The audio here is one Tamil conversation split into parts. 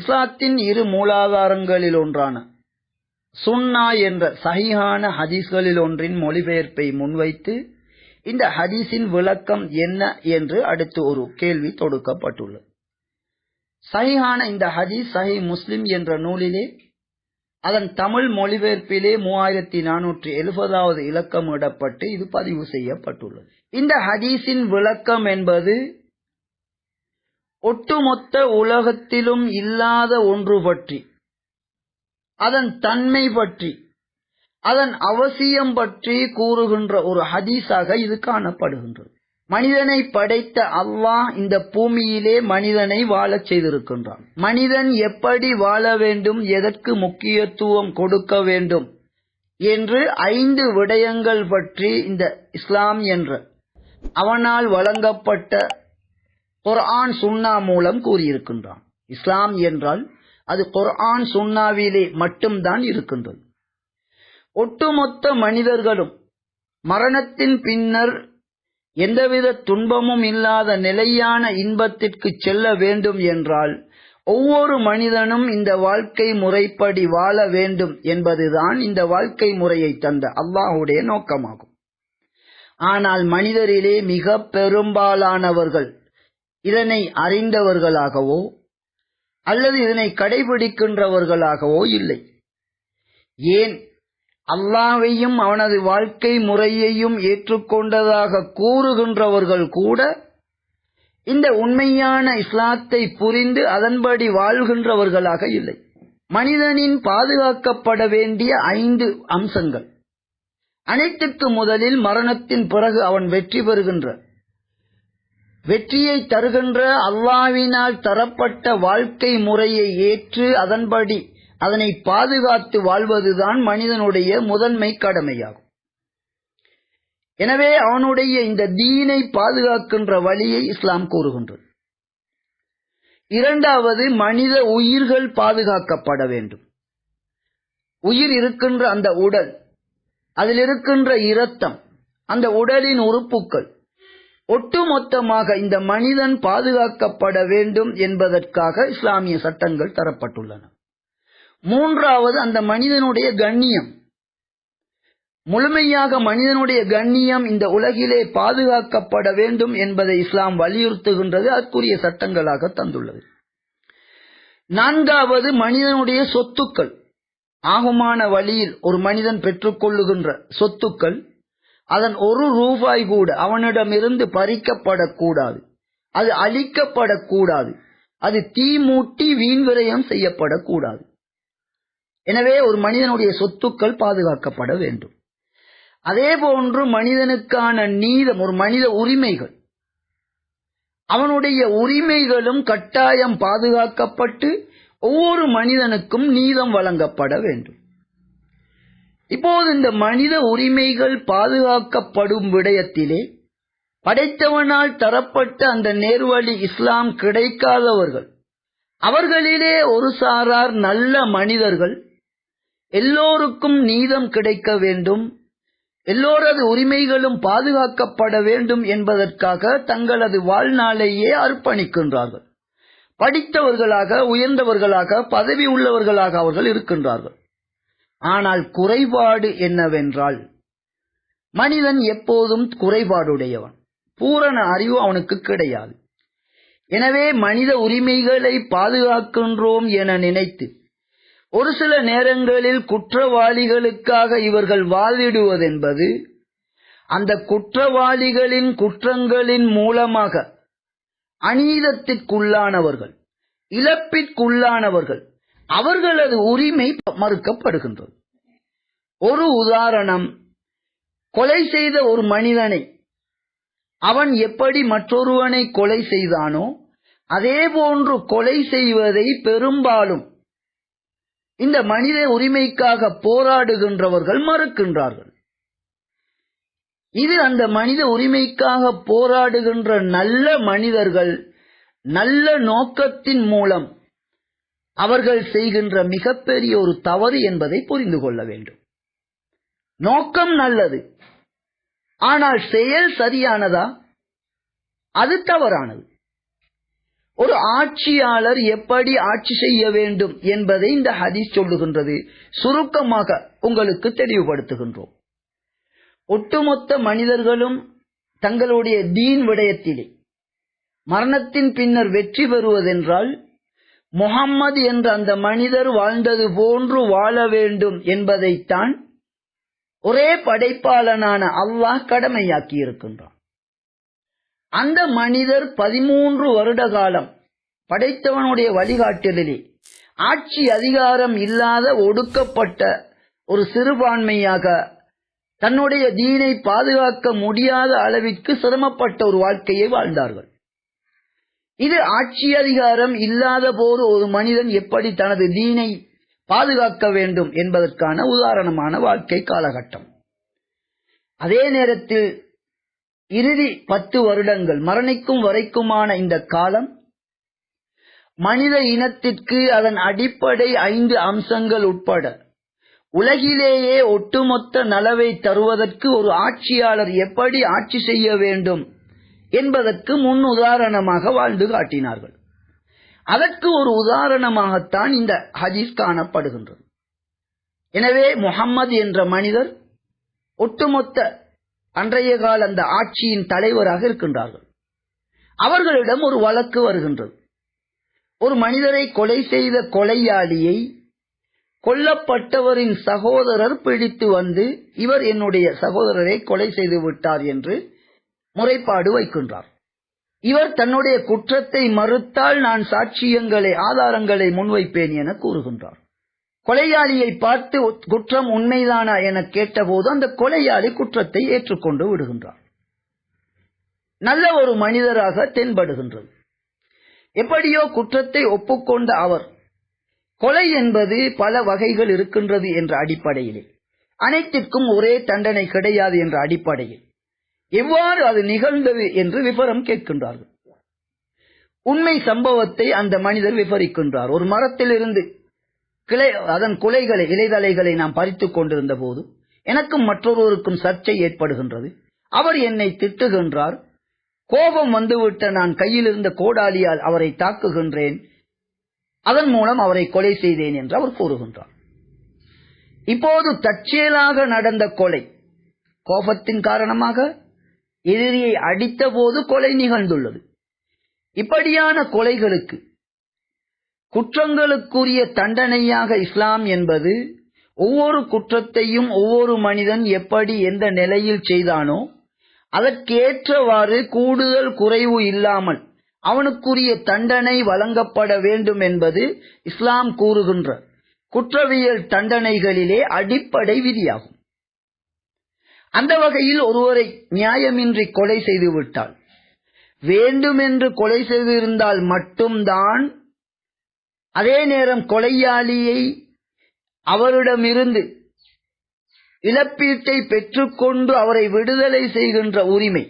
இஸ்லாத்தின் இரு மூலாதாரங்களில் ஒன்றான சுன்னா என்ற சஹிஹான ஹதீஸ்களில் ஒன்றின் மொழிபெயர்ப்பை முன்வைத்து இந்த ஹதீஸின் விளக்கம் என்ன என்று அடுத்து ஒரு கேள்வி தொடுக்கப்பட்டுள்ளது. சஹிஹான இந்த ஹதீஸ் சஹி முஸ்லிம் என்ற நூலிலே அதன் தமிழ் மொழிபெயர்ப்பிலே மூவாயிரத்தி நானூற்றி எழுபதாவது இலக்கம் இடப்பட்டு இது பதிவு செய்யப்பட்டுள்ளது. இந்த ஹதீஸின் விளக்கம் என்பது ஒட்டுமொத்த உலகத்திலும் இல்லாத ஒன்று பற்றி அதன் தன்மை பற்றி அதன் அவசியம் பற்றி கூறுகின்ற ஒரு ஹதீஸாக இது காணப்படுகின்றது. மனிதனை படைத்த அல்லாஹ் இந்த பூமியிலே மனிதனை வாழச் செய்திருக்கின்றான். மனிதன் எப்படி வாழ வேண்டும் எதற்கு முக்கியத்துவம் கொடுக்க வேண்டும் என்று ஐந்து விடயங்கள் பற்றி இந்த இஸ்லாம் என்ற அவனால் வழங்கப்பட்ட குர்ஆன் சுன்னா மூலம் கூறியிருக்கின்றான். இஸ்லாம் என்றால் அது குர்ஆன் சுன்னாவிலே மட்டும்தான் இருக்கின்றது. ஒட்டுமொத்த மனிதர்களும் மரணத்தின் பின்னர் எந்தவித துன்பமும் இல்லாத நிலையான இன்பத்திற்கு செல்ல வேண்டும் என்றால் ஒவ்வொரு மனிதனும் இந்த வாழ்க்கை முறைப்படி வாழ வேண்டும் என்பதுதான் இந்த வாழ்க்கை முறையை தந்த அல்லாஹுடைய நோக்கமாகும். ஆனால் மனிதரிலே மிக பெரும்பாலானவர்கள் இதனை அறிந்தவர்களாகவோ அல்லது இதனை கடைபிடிக்கின்றவர்களாகவோ இல்லை. ஏன்? அல்லாவையும் அவனது வாழ்க்கை முறையையும் ஏற்றுக்கொண்டதாக கூறுகின்றவர்கள் கூட இந்த உண்மையான இஸ்லாத்தை புரிந்து அதன்படி வாழ்கின்றவர்களாக இல்லை. மனிதனின் பாதுகாக்கப்பட வேண்டிய ஐந்து அம்சங்கள். அனைத்துக்கு முதலில் மரணத்தின் பிறகு அவன் வெற்றி பெறுகின்ற வெற்றியை தருகின்ற அல்லாவினால் தரப்பட்ட வாழ்க்கை முறையை ஏற்று அதன்படி அதனை பாதுகாத்து வாழ்வதுதான் மனிதனுடைய முதன்மை கடமையாகும். எனவே அவனுடைய இந்த தீனை பாதுகாக்கின்ற வழியை இஸ்லாம் கூறுகின்றது. இரண்டாவது மனித உயிர்கள் பாதுகாக்கப்பட வேண்டும். உயிர் இருக்கின்ற அந்த உடல் அதில் இருக்கின்ற இரத்தம் அந்த உடலின் உறுப்புகள் ஒட்டுமொத்தமாக இந்த மனிதன் பாதுகாக்கப்பட வேண்டும் என்பதற்காக இஸ்லாமிய சட்டங்கள் தரப்பட்டுள்ளன. மூன்றாவது அந்த மனிதனுடைய கண்ணியம். முழுமையாக மனிதனுடைய கண்ணியம் இந்த உலகிலே பாதுகாக்கப்பட வேண்டும் என்பதை இஸ்லாம் வலியுறுத்துகின்றது அதற்குரிய சட்டங்களாக தந்துள்ளது. நான்காவது மனிதனுடைய சொத்துக்கள். ஆகுமான வழியில் ஒரு மனிதன் பெற்றுக்கொள்ளுகின்ற சொத்துக்கள் அதன் ஒரு ரூபாய் கூட அவனிடமிருந்து பறிக்கப்படக்கூடாது. அது அழிக்கப்படக்கூடாது. அது தீ மூட்டி வீண் விரயம் செய்யப்படக்கூடாது. எனவே ஒரு மனிதனுடைய சொத்துக்கள் பாதுகாக்கப்பட வேண்டும். அதே போன்று மனிதனுக்கான நீதம் ஒரு மனித உரிமைகள். அவனுடைய உரிமைகளும் கட்டாயம் பாதுகாக்கப்பட்டு ஒவ்வொரு மனிதனுக்கும் நீதம் வழங்கப்பட வேண்டும். இப்போது இந்த மனித உரிமைகள் பாதுகாக்கப்படும் விடயத்திலே படைத்தவனால் தரப்பட்ட அந்த நேர்வழி இஸ்லாம் கிடைக்காதவர்கள் அவர்களிலே ஒரு சாரார் நல்ல மனிதர்கள் எல்லோருக்கும் நீதம் கிடைக்க வேண்டும் எல்லோரது உரிமைகளும் பாதுகாக்கப்பட வேண்டும் என்பதற்காக தங்களது வாழ்நாளையே அர்ப்பணிக்கின்றார்கள். படித்தவர்களாக உயர்ந்தவர்களாக பதவி உள்ளவர்களாக அவர்கள் இருக்கின்றார்கள். ஆனால் குறைபாடு என்னவென்றால் மனிதன் எப்போதும் குறைபாடுடையவன். பூரண அறிவு அவனுக்கு கிடையாது. எனவே மனித உரிமைகளை பாதுகாக்கின்றோம் என நினைத்து ஒரு சில நேரங்களில் குற்றவாளிகளுக்காக இவர்கள் வாதிடுவதென்பது அந்த குற்றவாளிகளின் குற்றங்களின் மூலமாக அநீதத்திற்குள்ளானவர்கள் இழப்பிற்குள்ளானவர்கள் அவர்களது உரிமை மறுக்கப்படுகின்றது. ஒரு உதாரணம் கொலை செய்த ஒரு மனிதனை அவன் எப்படி மற்றொருவனை கொலை செய்தானோ அதே போன்று கொலை செய்வதை பெரும்பாலும் இந்த மனித உரிமைக்காக போராடுகின்றவர்கள் மறுக்கின்றார்கள். இது அந்த மனித உரிமைக்காக போராடுகின்ற நல்ல மனிதர்கள் நல்ல நோக்கத்தின் மூலம் அவர்கள் செய்கின்ற மிகப்பெரிய ஒரு தவறு என்பதை புரிந்து கொள்ள வேண்டும். நோக்கம் நல்லது. ஆனால் செயல் சரியானதா? அது தவறானது. ஒரு ஆட்சியாளர் எப்படி ஆட்சி செய்ய வேண்டும் என்பதை இந்த ஹதீஸ் சொல்லுகின்றது. சுருக்கமாக உங்களுக்கு தெளிவுபடுத்துகின்றோம். ஒட்டுமொத்த மனிதர்களும் தங்களுடைய தீன் விடயத்திலே மரணத்தின் பின்னர் வெற்றி பெறுவதென்றால் முகம்மது என்ற அந்த மனிதர் வாழ்ந்தது போன்று வாழ வேண்டும் என்பதைத்தான் ஒரே படைப்பாளனான அல்லாஹ் கடமையாக்கி இருக்கின்றான் அந்த மனிதர் பதிமூன்று வருட காலம் படைத்தவனுடைய வழிகாட்டலிலே ஆட்சி அதிகாரம் இல்லாத ஒடுக்கப்பட்ட ஒரு சிறுபான்மையாக தன்னுடைய தீனை பாதுகாக்க முடியாத அளவிற்கு சிரமப்பட்ட ஒரு வாழ்க்கையை வாழ்ந்தார்கள். இது ஆட்சி அதிகாரம் இல்லாத போது ஒரு மனிதன் எப்படி தனது தீனை பாதுகாக்க வேண்டும் என்பதற்கான உதாரணமான வாழ்க்கை காலகட்டம். அதே நேரத்தில் இறுதி பத்து வருடங்கள் மரணிக்கும் வரைக்குமான இந்த காலம் மனித இனத்திற்கு அதன் அடிப்படை ஐந்து அம்சங்கள் உட்பட உலகிலேயே ஒட்டுமொத்த நலவை தருவதற்கு ஒரு ஆட்சியாளர் எப்படி ஆட்சி செய்ய வேண்டும் என்பதற்கு முன் உதாரணமாக வாழ்ந்து காட்டினார்கள். அதற்கு ஒரு உதாரணமாகத்தான் இந்த ஹதீஸ் காணப்படுகின்றது. எனவே முகம்மது என்ற மனிதர் ஒட்டுமொத்த அன்றைய கால அந்த ஆட்சியின் தலைவராக இருக்கின்றார்கள். அவர்களிடம் ஒரு வழக்கு வருகின்றது. ஒரு மனிதரை கொலை செய்த கொலையாளியை கொல்லப்பட்டவரின் சகோதரர் பிடித்து வந்து இவர் என்னுடைய சகோதரரை கொலை செய்து விட்டார் என்று முறைப்பாடு வைக்கின்றார். இவர் தன்னுடைய குற்றத்தை மறுத்தால் நான் சாட்சியங்களை ஆதாரங்களை முன்வைப்பேன் என கூறுகின்றார். கொலையாளியை பார்த்து குற்றம் உண்மைதானா என கேட்டபோது அந்த கொலையாளி குற்றத்தை ஏற்றுக்கொண்டு விடுகின்றார். நல்ல ஒரு மனிதராக தென்படுகின்றது. எப்படியோ குற்றத்தை ஒப்புக்கொண்ட அவர் கொலை என்பது பல வகைகள் இருக்கின்றது என்ற அடிப்படையிலே. அனைத்திற்கும் ஒரே தண்டனை கிடையாது என்ற அடிப்படையில். எவ்வாறு அது நிகழ்ந்தது என்று விபரம் கேட்கின்றார்கள். உண்மை சம்பவத்தை அந்த மனிதர் விபரிக்கின்றார் ஒரு மரத்திலிருந்து கிளை அதன் குலைகளை இலைதலைகளை நாம் பறித்துக் கொண்டிருந்த போது எனக்கும் மற்றொருவருக்கும் சர்ச்சை ஏற்படுகின்றது. அவர் என்னை திட்டுகின்றார். கோபம் வந்துவிட்ட நான் கையில் இருந்த கோடாலியால் அவரை தாக்குகின்றேன். அதன் மூலம் அவரை கொலை செய்தேன் என்று அவர் கூறுகின்றார். இப்போது தற்செயலாக நடந்த கொலை கோபத்தின் காரணமாக எதிரியை அடித்த போது கொலை நிகழ்ந்துள்ளது. இப்படியான கொலைகளுக்கு குற்றங்களுக்குரிய தண்டனையாக இஸ்லாம் என்பது ஒவ்வொரு குற்றத்தையும் ஒவ்வொரு மனிதன் எப்படி எந்த நிலையில் செய்தானோ அதற்கேற்றவாறு கூடுதல் குறைவு இல்லாமல் அவனுக்குரிய தண்டனை வழங்கப்பட வேண்டும் என்பது இஸ்லாம் கூறுகின்ற குற்றவியல் தண்டனைகளிலே அடிப்படை விதியாகும். அந்த வகையில் ஒருவரை நியாயமின்றி கொலை செய்து விட்டால் வேண்டுமென்று கொலை செய்திருந்தால் மட்டும்தான் அதே நேரம் கொலையாளியை அவரிடமிருந்து இழப்பீட்டை பெற்றுக்கொண்டு அவரை விடுதலை செய்கின்ற உரிமை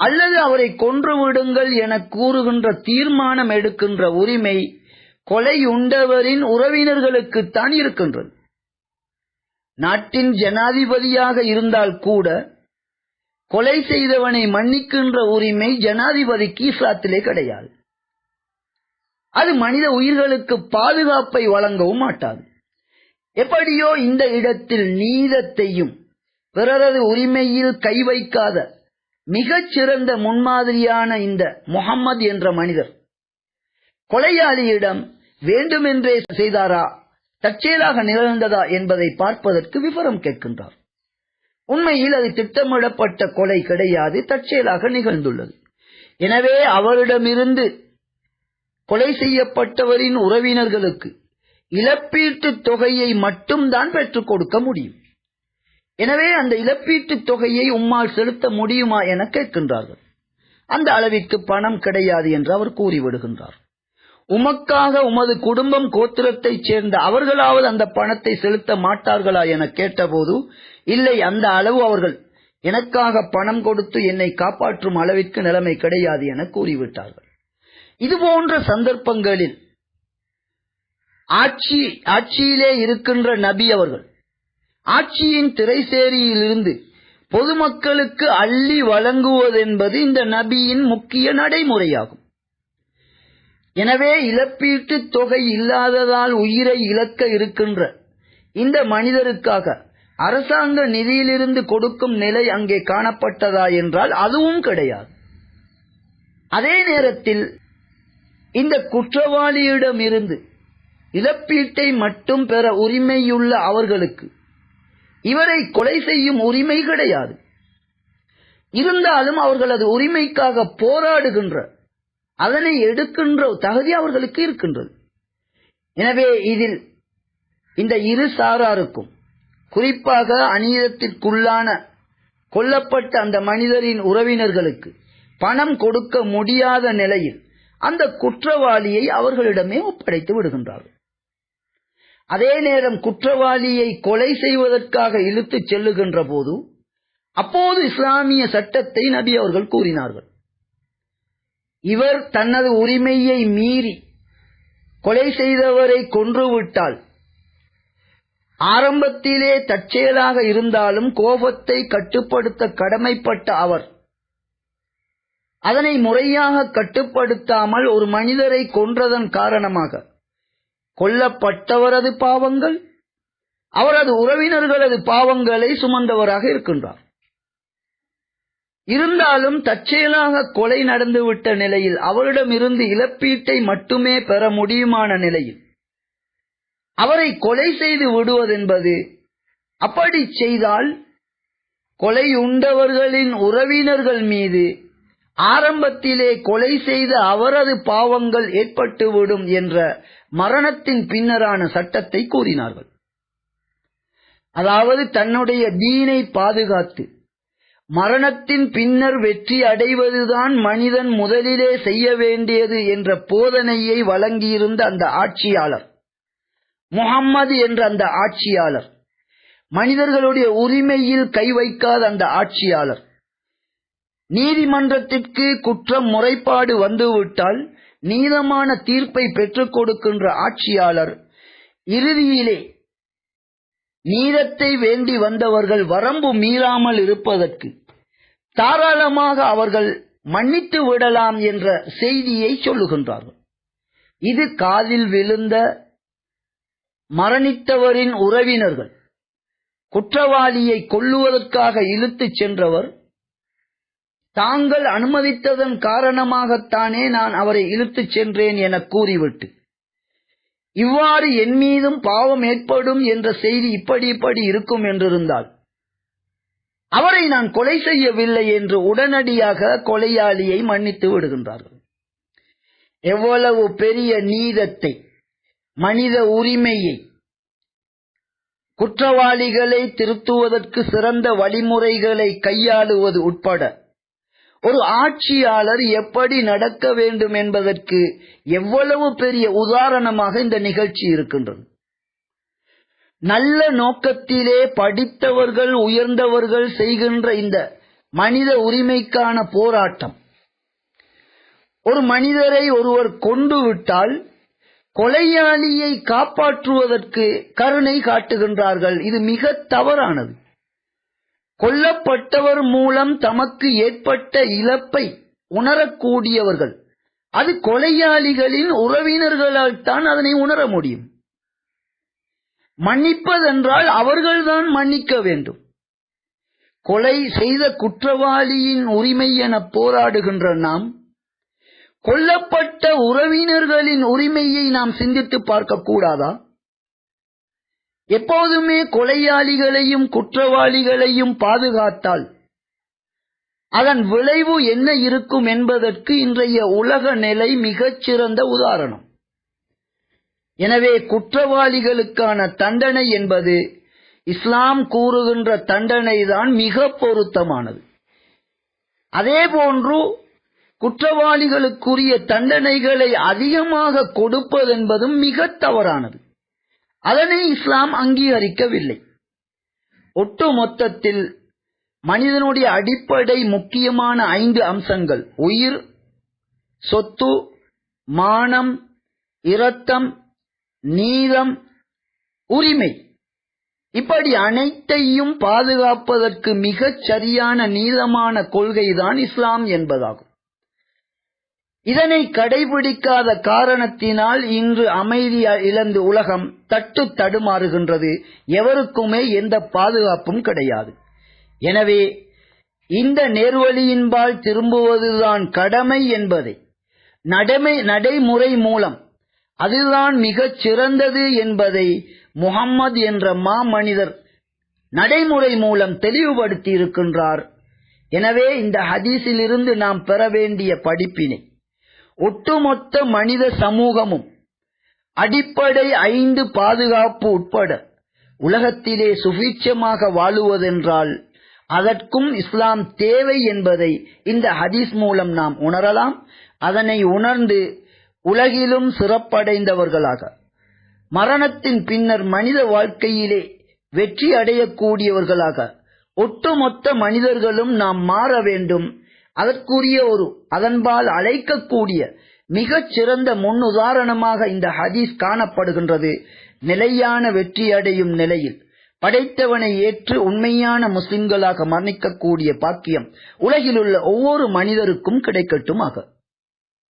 அல்லது அவரை கொன்று விடுங்கள் என கூறுகின்ற தீர்மானம் எடுக்கின்ற உரிமை கொலை உண்டவரின் உறவினர்களுக்குத்தான் இருக்கின்றது. நாட்டின் ஜனாதிபதியாக இருந்தால் கூட கொலை செய்தவனை மன்னிக்கின்ற உரிமை ஜனாதிபதிக்கு இஸ்லாத்திலே கிடையாது. அது மனித உயிர்களுக்கு பாதுகாப்பை வழங்கவும் மாட்டாது. எப்படியோ இந்த இடத்தில் நீதத்தையும் பிறரது உரிமையில் கை வைக்காத மிகச் சிறந்த முன்மாதிரியான இந்த முகம்மது என்ற மனிதர் கொலையாளியிடம் வேண்டுமென்றே செய்தாரா? தற்செயலாக நிகழ்ந்ததா என்பதை பார்ப்பதற்கு விவரம் கேட்கின்றார். உண்மையில் அது திட்டமிடப்பட்ட கொலை கிடையாது தற்செயலாக நிகழ்ந்துள்ளது. எனவே அவரிடமிருந்து கொலை செய்யப்பட்டவரின் உறவினர்களுக்கு இழப்பீட்டு தொகையை மட்டும்தான் பெற்றுக் கொடுக்க முடியும். எனவே அந்த இழப்பீட்டு தொகையை உம்மால் செலுத்த முடியுமா என கேட்கின்றார்கள். அந்த அளவிற்கு பணம் கிடையாது என்று அவர் கூறிவிடுகின்றார். உமக்காக உமது குடும்பம் கோத்திரத்தைச் சேர்ந்த அவர்களாவது அந்த பணத்தை செலுத்த மாட்டார்களா என கேட்டபோது இல்லை அந்த அளவு அவர்கள் எனக்காக பணம் கொடுத்து என்னை காப்பாற்றும் அளவிற்கு நிலைமை கிடையாது என கூறிவிட்டார்கள். இதுபோன்ற சந்தர்ப்பங்களில் ஆட்சி ஆட்சியிலே இருக்கின்ற நபி அவர்கள் ஆட்சியின் திரைசேரியிலிருந்து பொதுமக்களுக்கு அள்ளி வழங்குவதென்பது இந்த நபியின் முக்கிய நடைமுறையாகும். எனவே இழப்பீட்டு தொகை இல்லாததால் உயிரை இழக்க இருக்கின்ற இந்த மனிதருக்காக அரசாங்க நிதியிலிருந்து கொடுக்கும் நிலை அங்கே காணப்பட்டதா என்றால் அதுவும் கிடையாது. அதே நேரத்தில் இந்த குற்றவாளியிடம் இருந்து இழப்பீட்டை மட்டும் பெற உரிமையுள்ள அவர்களுக்கு இவரை கொலை செய்யும் உரிமை கிடையாது. இருந்தாலும் அவர்களது உரிமைக்காக போராடுகின்ற அதனை எடுக்கின்ற தகுதி அவர்களுக்கு இருக்கின்றது. எனவே இதில் இந்த இரு சாராருக்கும் குறிப்பாக அநீதத்திற்குள்ளான கொல்லப்பட்ட அந்த மனிதரின் உறவினர்களுக்கு பணம் கொடுக்க முடியாத நிலையில் அந்த குற்றவாளியை அவர்களிடமே ஒப்படைத்து விடுகின்றார்கள். அதே நேரம் குற்றவாளியை கொலை செய்வதற்காக இழுத்துச் செல்லுகின்ற போது அப்போது இஸ்லாமிய சட்டத்தை நபி அவர்கள் கூறினார்கள். இவர் தனது உரிமையை மீறி கொலை செய்தவரை கொன்றுவிட்டால் ஆரம்பத்திலே தற்செயலாக இருந்தாலும் கோபத்தை கட்டுப்படுத்த கடமைப்பட்ட அவர் அதனை முறையாக கட்டுப்படுத்தாமல் ஒரு மனிதரை கொன்றதன் காரணமாக கொல்லப்பட்டவரது பாவங்கள் அவரது உறவினர்களது பாவங்களை சுமந்தவராக இருக்கின்றார். இருந்தாலும் தற்செயலாக கொலை நடந்துவிட்ட நிலையில் அவரிடமிருந்து இழப்பீட்டை மட்டுமே பெற முடியுமான நிலையில் அவரை கொலை செய்து விடுவதென்பது அப்படி செய்தால் கொலை உண்டவர்களின் உறவினர்கள் மீது ஆரம்பத்திலே கொலை செய்த அவரது பாவங்கள் ஏற்பட்டுவிடும் என்ற மரணத்தின் பின்னரான சட்டத்தை கூறினார்கள். அதாவது தன்னுடைய தீனை பாதுகாத்து மரணத்தின் பின்னர் வெற்றி அடைவதுதான் மனிதன் முதலிலே செய்ய வேண்டியது என்ற போதனையை வழங்கியிருந்த அந்த ஆட்சியாளர். முகம்மது என்ற அந்த ஆட்சியாளர். மனிதர்களுடைய உரிமையில் கை வைக்காத அந்த ஆட்சியாளர். நீதிமன்றத்திற்கு குற்றம் முறைப்பாடு வந்துவிட்டால் நீதமான தீர்ப்பை பெற்றுக் கொடுக்கின்ற ஆட்சியாளர் இறுதியிலே நீதத்தை வேண்டி வந்தவர்கள் வரம்பு மீறாமல் இருப்பதற்கு தாராளமாக அவர்கள் மன்னித்து விடலாம் என்ற செய்தியை சொல்லுகின்றார்கள். இது காதில் விழுந்த மரணித்தவரின் உறவினர்கள் குற்றவாளியை கொல்லுவதற்காக இழுத்துச் சென்றவர் தாங்கள் அனுமதித்ததன் காரணமாகத்தானே நான் அவரை இழுத்துச் சென்றேன் என கூறிவிட்டு இவ்வாறு என் மீதும் பாவம் ஏற்படும் என்ற செய்தி இப்படி இப்படி இருக்கும் என்றிருந்தால் அவரை நான் கொலை செய்யவில்லை என்று உடனடியாக கொலையாளியை மன்னித்து விடுகின்றார்கள். எவ்வளவு பெரிய நீதத்தை மனித உரிமையை குற்றவாளிகளை திருத்துவதற்கு சிறந்த வழிமுறைகளை கையாளுவது உட்பட ஒரு ஆட்சியாளர் எப்படி நடக்க வேண்டும் என்பதற்கு எவ்வளவு பெரிய உதாரணமாக இந்த நிகழ்ச்சி இருக்கின்றது. நல்ல நோக்கத்திலே படித்தவர்கள் உயர்ந்தவர்கள் செய்கின்ற இந்த மனித உரிமைக்கான போராட்டம். ஒரு மனிதரை ஒருவர் கொண்டு விட்டால் கொலையாளியை காப்பாற்றுவதற்கு கருணை காட்டுகின்றார்கள். இது மிக தவறானது. கொல்லப்பட்டவர் மூலம் தமக்கு ஏற்பட்ட இழப்பை உணரக்கூடியவர்கள். அது கொலையாளிகளின் உறவினர்களால் தான் அதனை உணர முடியும். மன்னிப்பதென்றால் அவர்கள்தான் மன்னிக்க வேண்டும். கொலை செய்த குற்றவாளியின் உரிமை என போராடுகின்ற நாம் கொல்லப்பட்ட உறவினர்களின் உரிமையை நாம் சிந்தித்து பார்க்க கூடாதா? எப்போதுமே கொலையாளிகளையும் குற்றவாளிகளையும் பாதுகாத்தால் அதன் விளைவு என்ன இருக்கும் என்பதற்கு இன்றைய உலக நிலை மிகச்சிறந்த உதாரணம். எனவே குற்றவாளிகளுக்கான தண்டனை என்பது இஸ்லாம் கூறுகின்ற தண்டனைதான் மிக பொருத்தமானது. அதேபோன்று குற்றவாளிகளுக்குரிய தண்டனைகளை அதிகமாக கொடுப்பதென்பதும் மிக தவறானது. அதனை இஸ்லாம் அங்கீகரிக்கவில்லை. ஒட்டு மொத்தத்தில் மனிதனுடைய அடிப்படை முக்கியமான ஐந்து அம்சங்கள். உயிர் சொத்து மானம் இரத்தம் நீளம் உரிமை. இப்படி அனைத்தையும் பாதுகாப்பதற்கு மிகச் சரியான நீளமான கொள்கைதான் இஸ்லாம் என்பதாகும். இதனை கடைபிடிக்காத காரணத்தினால் இன்று அமைதி இழந்து உலகம் தட்டு தடுமாறுகின்றது. எவருக்குமே எந்த பாதுகாப்பும் கிடையாது. எனவே இந்த நேர்வழியின்பால் திரும்புவதுதான் கடமை என்பதை நடைமுறை மூலம் அதுதான் மிகச் சிறந்தது என்பதை முகம்மது என்ற மாமனிதர் நடைமுறை மூலம் தெளிவுபடுத்தி இருக்கின்றார் எனவே இந்த ஹதீஸிலிருந்து நாம் பெற வேண்டிய படிப்பினை ஒட்டுமொத்த மனித சமூகமும் அடிப்படை ஐந்து பாதுகாப்பு உட்பட உலகத்திலே சுபீட்சமாக வாழுவதென்றால் அதற்கும் இஸ்லாம் தேவை என்பதை இந்த ஹதீஸ் மூலம் நாம் உணரலாம். அதனை உணர்ந்து உலகிலும் சிறப்படைந்தவர்களாக. மரணத்தின் பின்னர் மனித வாழ்க்கையிலே வெற்றி அடையக்கூடியவர்களாக. ஒட்டுமொத்த மனிதர்களும் நாம் மாற வேண்டும். அதற்குரிய ஒரு அதன்பால் அழைக்கக்கூடிய மிகச் சிறந்த முன்னுதாரணமாக இந்த ஹதீஸ் காணப்படுகின்றது. நிலையான வெற்றி அடையும் நிலையில். படைத்தவனை ஏற்று உண்மையான முஸ்லிம்களாக மரணிக்கக்கூடிய பாக்கியம் உலகிலுள்ள ஒவ்வொரு மனிதருக்கும் கிடைக்கட்டும் ஆக